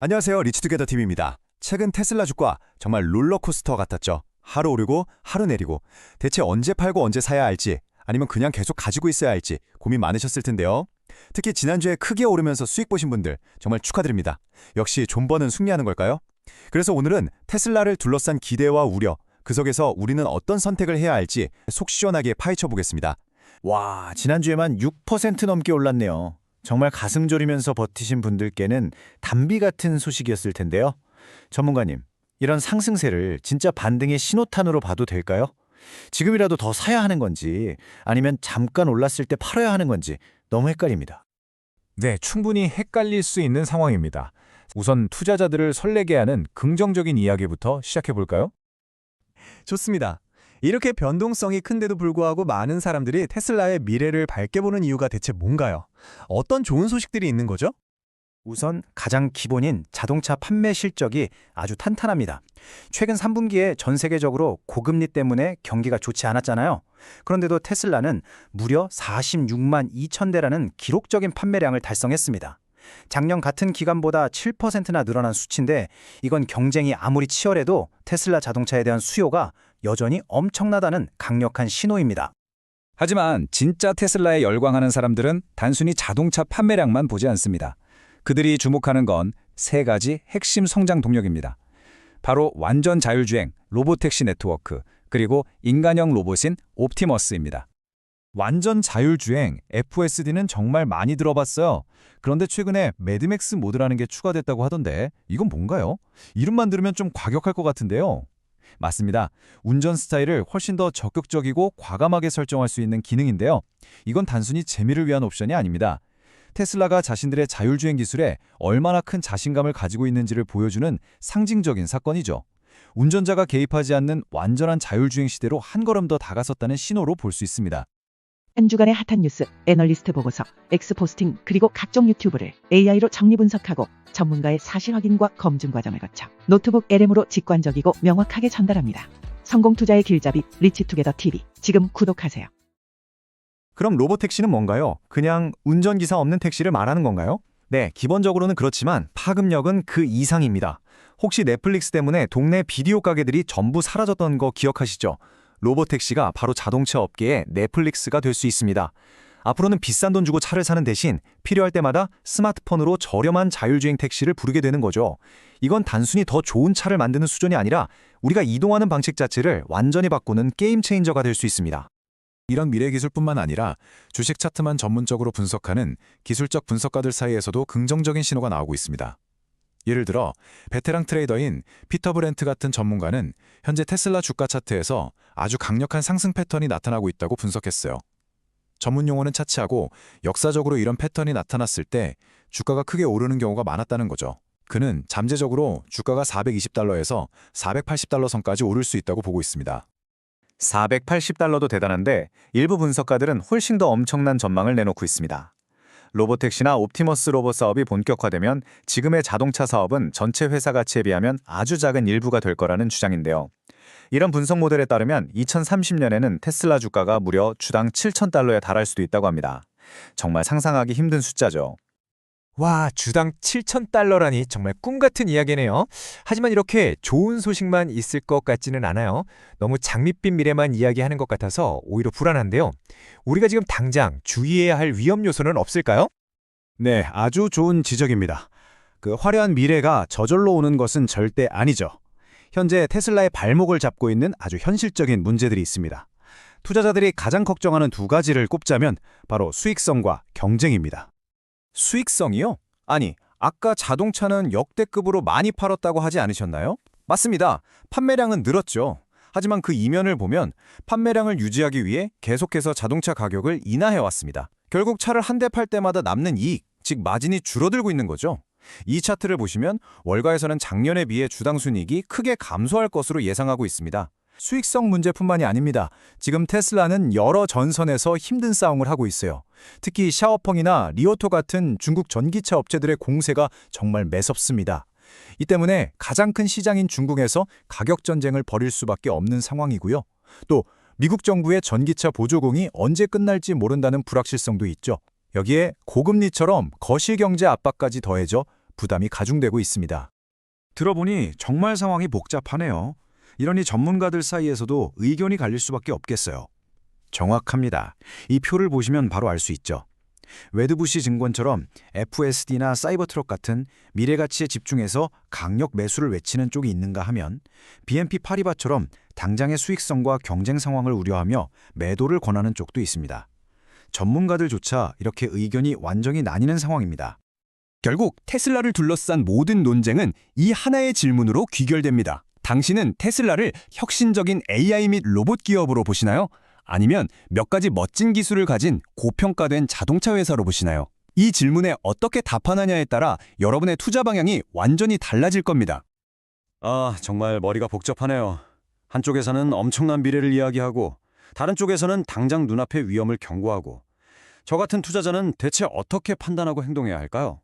안녕하세요. 리치투게더 팀입니다. 최근 테슬라 주가 정말 롤러코스터 같았죠. 하루 오르고 하루 내리고 대체 언제 팔고 언제 사야 할지 아니면 그냥 계속 가지고 있어야 할지 고민 많으셨을 텐데요. 특히 지난주에 크게 오르면서 수익 보신 분들 정말 축하드립니다. 역시 존버는 승리하는 걸까요? 그래서 오늘은 테슬라를 둘러싼 기대와 우려, 그 속에서 우리는 어떤 선택을 해야 할지 속 시원하게 파헤쳐 보겠습니다. 와, 지난주에만 6% 넘게 올랐네요. 정말 가슴 졸이면서 버티신 분들께는 담비 같은 소식이었을 텐데요. 전문가님, 이런 상승세를 진짜 반등의 신호탄으로 봐도 될까요? 지금이라도 더 사야 하는 건지 아니면 잠깐 올랐을 때 팔아야 하는 건지 너무 헷갈립니다. 네, 충분히 헷갈릴 수 있는 상황입니다. 우선 투자자들을 설레게 하는 긍정적인 이야기부터 시작해 볼까요? 좋습니다. 이렇게 변동성이 큰데도 불구하고 많은 사람들이 테슬라의 미래를 밝게 보는 이유가 대체 뭔가요? 어떤 좋은 소식들이 있는 거죠? 우선 가장 기본인 자동차 판매 실적이 아주 탄탄합니다. 최근 3분기에 전 세계적으로 고금리 때문에 경기가 좋지 않았잖아요. 그런데도 테슬라는 무려 46만 2천 대라는 기록적인 판매량을 달성했습니다. 작년 같은 기간보다 7%나 늘어난 수치인데 이건 경쟁이 아무리 치열해도 테슬라 자동차에 대한 수요가 여전히 엄청나다는 강력한 신호입니다. 하지만 진짜 테슬라에 열광하는 사람들은 단순히 자동차 판매량만 보지 않습니다. 그들이 주목하는 건 세 가지 핵심 성장 동력입니다. 바로 완전 자율주행, 로보택시 네트워크, 그리고 인간형 로봇인 옵티머스입니다. 완전 자율주행 FSD는 정말 많이 들어봤어요. 그런데 최근에 매드맥스 모드라는 게 추가됐다고 하던데 이건 뭔가요? 이름만 들으면 좀 과격할 것 같은데요. 맞습니다. 운전 스타일을 훨씬 더 적극적이고 과감하게 설정할 수 있는 기능인데요. 이건 단순히 재미를 위한 옵션이 아닙니다. 테슬라가 자신들의 자율주행 기술에 얼마나 큰 자신감을 가지고 있는지를 보여주는 상징적인 사건이죠. 운전자가 개입하지 않는 완전한 자율주행 시대로 한 걸음 더 다가섰다는 신호로 볼 수 있습니다. 한 주간의 핫한 뉴스, 애널리스트 보고서, 엑스포스팅, 그리고 각종 유튜브를 AI로 정리 분석하고 전문가의 사실 확인과 검증 과정을 거쳐 노트북 LM으로 직관적이고 명확하게 전달합니다. 성공 투자의 길잡이 리치투게더 TV 지금 구독하세요. 그럼 로보택시는 뭔가요? 그냥 운전기사 없는 택시를 말하는 건가요? 네, 기본적으로는 그렇지만 파급력은 그 이상입니다. 혹시 넷플릭스 때문에 동네 비디오 가게들이 전부 사라졌던 거 기억하시죠? 로보택시가 바로 자동차 업계의 넷플릭스가 될 수 있습니다. 앞으로는 비싼 돈 주고 차를 사는 대신 필요할 때마다 스마트폰으로 저렴한 자율주행 택시를 부르게 되는 거죠. 이건 단순히 더 좋은 차를 만드는 수준이 아니라 우리가 이동하는 방식 자체를 완전히 바꾸는 게임 체인저가 될 수 있습니다. 이런 미래 기술뿐만 아니라 주식 차트만 전문적으로 분석하는 기술적 분석가들 사이에서도 긍정적인 신호가 나오고 있습니다. 예를 들어 베테랑 트레이더인 피터 브렌트 같은 전문가는 현재 테슬라 주가 차트에서 아주 강력한 상승 패턴이 나타나고 있다고 분석했어요. 전문 용어는 차치하고 역사적으로 이런 패턴이 나타났을 때 주가가 크게 오르는 경우가 많았다는 거죠. 그는 잠재적으로 주가가 420달러에서 480달러 선까지 오를 수 있다고 보고 있습니다. 480달러도 대단한데 일부 분석가들은 훨씬 더 엄청난 전망을 내놓고 있습니다. 로보택시나 옵티머스 로봇 사업이 본격화되면 지금의 자동차 사업은 전체 회사 가치에 비하면 아주 작은 일부가 될 거라는 주장인데요. 이런 분석 모델에 따르면 2030년에는 테슬라 주가가 무려 주당 7,000달러에 달할 수도 있다고 합니다. 정말 상상하기 힘든 숫자죠. 와, 주당 7,000달러라니 정말 꿈 같은 이야기네요. 하지만 이렇게 좋은 소식만 있을 것 같지는 않아요. 너무 장밋빛 미래만 이야기하는 것 같아서 오히려 불안한데요. 우리가 지금 당장 주의해야 할 위험 요소는 없을까요? 네, 아주 좋은 지적입니다. 그 화려한 미래가 저절로 오는 것은 절대 아니죠. 현재 테슬라의 발목을 잡고 있는 아주 현실적인 문제들이 있습니다. 투자자들이 가장 걱정하는 두 가지를 꼽자면 바로 수익성과 경쟁입니다. 수익성이요? 아니, 아까 자동차는 역대급으로 많이 팔았다고 하지 않으셨나요? 맞습니다. 판매량은 늘었죠. 하지만 그 이면을 보면 판매량을 유지하기 위해 계속해서 자동차 가격을 인하해왔습니다. 결국 차를 한 대 팔 때마다 남는 이익, 즉 마진이 줄어들고 있는 거죠. 이 차트를 보시면 월가에서는 작년에 비해 주당 순이익이 크게 감소할 것으로 예상하고 있습니다. 수익성 문제뿐만이 아닙니다. 지금 테슬라는 여러 전선에서 힘든 싸움을 하고 있어요. 특히 샤오펑이나 리오토 같은 중국 전기차 업체들의 공세가 정말 매섭습니다. 이 때문에 가장 큰 시장인 중국에서 가격 전쟁을 벌일 수밖에 없는 상황이고요. 또 미국 정부의 전기차 보조공이 언제 끝날지 모른다는 불확실성도 있죠. 여기에 고금리처럼 거실 경제 압박까지 더해져 부담이 가중되고 있습니다. 들어보니 정말 상황이 복잡하네요. 이러니 전문가들 사이에서도 의견이 갈릴 수밖에 없겠어요. 정확합니다. 이 표를 보시면 바로 알 수 있죠. 웨드부시 증권처럼 FSD나 사이버트럭 같은 미래 가치에 집중해서 강력 매수를 외치는 쪽이 있는가 하면 BNP 파리바처럼 당장의 수익성과 경쟁 상황을 우려하며 매도를 권하는 쪽도 있습니다. 전문가들조차 이렇게 의견이 완전히 나뉘는 상황입니다. 결국 테슬라를 둘러싼 모든 논쟁은 이 하나의 질문으로 귀결됩니다. 당신은 테슬라를 혁신적인 AI 및 로봇 기업으로 보시나요? 아니면 몇 가지 멋진 기술을 가진 고평가된 자동차 회사로 보시나요? 이 질문에 어떻게 답하느냐에 따라 여러분의 투자 방향이 완전히 달라질 겁니다. 아, 정말 머리가 복잡하네요. 한쪽에서는 엄청난 미래를 이야기하고 다른 쪽에서는 당장 눈앞의 위험을 경고하고 저 같은 투자자는 대체 어떻게 판단하고 행동해야 할까요?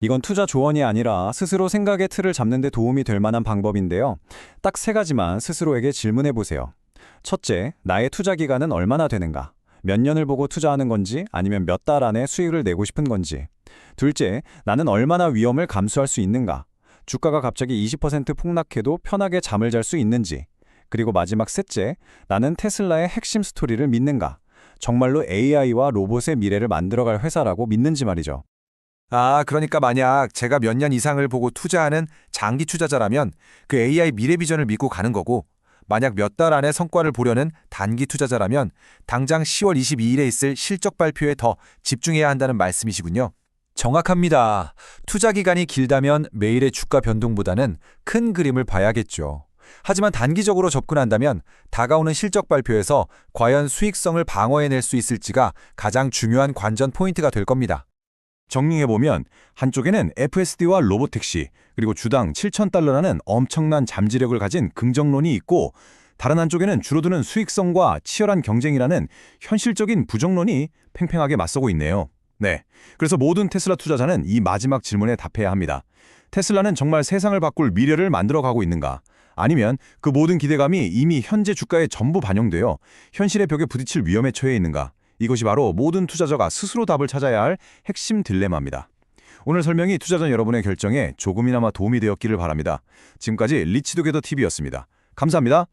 이건 투자 조언이 아니라 스스로 생각의 틀을 잡는 데 도움이 될 만한 방법인데요. 딱 세 가지만 스스로에게 질문해 보세요. 첫째, 나의 투자 기간은 얼마나 되는가? 몇 년을 보고 투자하는 건지 아니면 몇 달 안에 수익을 내고 싶은 건지. 둘째, 나는 얼마나 위험을 감수할 수 있는가? 주가가 갑자기 20% 폭락해도 편하게 잠을 잘 수 있는지. 그리고 마지막 셋째, 나는 테슬라의 핵심 스토리를 믿는가? 정말로 AI와 로봇의 미래를 만들어갈 회사라고 믿는지 말이죠. 아, 그러니까 만약 제가 몇 년 이상을 보고 투자하는 장기 투자자라면 그 AI 미래 비전을 믿고 가는 거고, 만약 몇 달 안에 성과를 보려는 단기 투자자라면 당장 10월 22일에 있을 실적 발표에 더 집중해야 한다는 말씀이시군요. 정확합니다. 투자 기간이 길다면 매일의 주가 변동보다는 큰 그림을 봐야겠죠. 하지만 단기적으로 접근한다면 다가오는 실적 발표에서 과연 수익성을 방어해낼 수 있을지가 가장 중요한 관전 포인트가 될 겁니다. 정리해보면 한쪽에는 FSD와 로보택시 그리고 주당 7,000달러라는 엄청난 잠재력을 가진 긍정론이 있고 다른 한쪽에는 줄어드는 수익성과 치열한 경쟁이라는 현실적인 부정론이 팽팽하게 맞서고 있네요. 네, 그래서 모든 테슬라 투자자는 이 마지막 질문에 답해야 합니다. 테슬라는 정말 세상을 바꿀 미래를 만들어가고 있는가? 아니면 그 모든 기대감이 이미 현재 주가에 전부 반영되어 현실의 벽에 부딪힐 위험에 처해 있는가? 이것이 바로 모든 투자자가 스스로 답을 찾아야 할 핵심 딜레마입니다. 오늘 설명이 투자자 여러분의 결정에 조금이나마 도움이 되었기를 바랍니다. 지금까지 리치도게더 TV였습니다. 감사합니다.